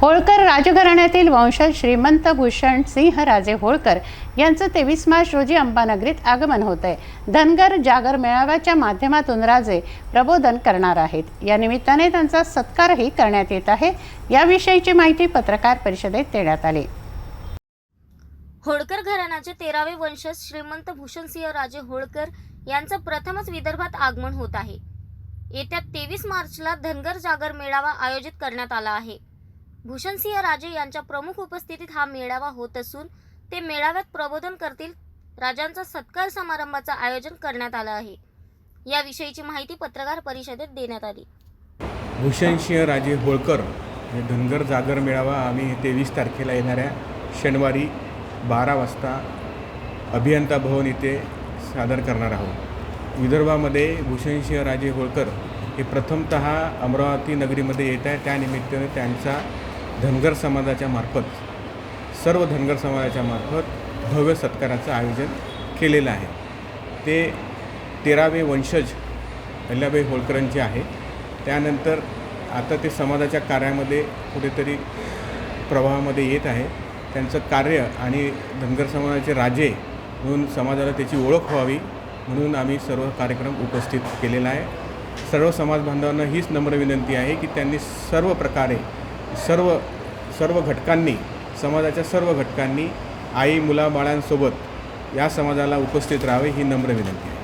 होळकर राजघराण्यातील वंशज श्रीमंत भूषण सिंह राजे होळकर यांचं तेवीस मार्च रोजी अंबानगरीत आगमन होत आहे धनगर जागर मेळाव्याच्या माध्यमातून राजे प्रबोधन करणार आहेत. या निमित्ताने त्यांचा सत्कारही करण्यात येत आहे. याविषयीची माहिती पत्रकार परिषदेत देण्यात आली. होळकर घराण्याचे तेरावे वंशज श्रीमंत भूषणसिंह राजे होळकर यांचं प्रथमच विदर्भात आगमन होत आहे. येत्या तेवीस मार्चला धनगर जागर मेळावा आयोजित करण्यात आला आहे. भूषणसिंह राजे यांच्या प्रमुख उपस्थितीत हा मेळावा होत असून ते मेळाव्यात प्रबोधन करतील राजांचा सत्कार समारंभाचं आयोजन करण्यात आलं आहे. याविषयीची माहिती पत्रकार परिषदेत देण्यात आली. भूषणसिंह राजे होळकर हे धनगर जागर मेळावा आम्ही तेवीस तारखेला येणाऱ्या शनिवारी बारा वाजता अभियंता भवन इथे सादर करणार आहोत. विदर्भामध्ये भूषणसिंह राजे होळकर हे प्रथमतः अमरावती नगरीमध्ये येत आहे त्यानिमित्ताने त्यांचा धनगर समाजाच्या मार्फत सर्व धनगर समाजाच्या मार्फत भव्य सत्काराचं आयोजन केलेलं आहे. ते तेरावे वंशज अहिल्याबाई होळकरांचे आहे. त्यानंतर आता ते समाजाच्या कार्यामध्ये कुठेतरी प्रवाहामध्ये येत आहे. त्यांचं कार्य आणि धनगर समाजाचे राजे म्हणून समाजाला त्याची ओळख व्हावी म्हणून आम्ही सर्व कार्यक्रम उपस्थित केलेला आहे. सर्व समाज बांधवांना हीच नम्र विनंती आहे की त्यांनी सर्व प्रकारे सर्व सर्व घटकांनी समाजाच्या सर्व घटकांनी आई मुलाबाळांसोबत या समाजाला उपस्थित राहावे ही नम्र विनंती आहे.